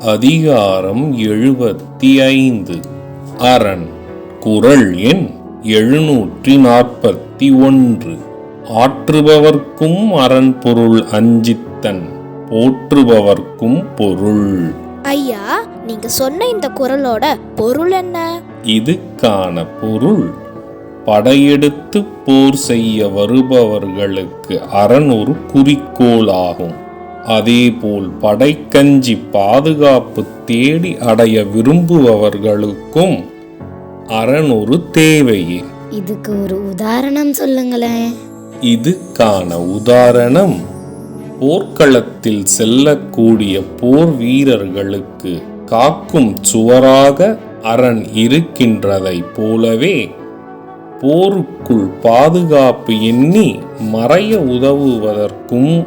அதிகாரம் எழுபத்தி ஐந்து அரண். குரல் எண் எழுநூற்றி நாற்பத்தி ஒன்று ஆற்றுபவர்க்கும் அரண் பொருள் அஞ்சித்தன் போற்றுபவர்க்கும் பொருள். ஐயா நீங்க சொன்ன இந்த குரலோட பொருள் என்ன? இதுக்கான பொருள் படையெடுத்து போர் செய்ய வருபவர்களுக்கு அரண் ஒரு குறிக்கோள் ஆகும் அதேபோல் படைக்கஞ்சி பாதுகாப்பு தேடி அடைய விரும்புபவர்களுக்கும் அரண் ஒரு தேவையே. இதுக்கு ஒரு உதாரணம் சொல்லுங்களேன். இதுக்கான உதாரணம் போர்க்களத்தில் செல்லக்கூடிய போர் வீரர்களுக்கு காக்கும் சுவராக அரண் இருக்கின்றதைப் போலவே போருக்குள் பாதுகாப்பு எண்ணி மறைய உதவுவதற்கும்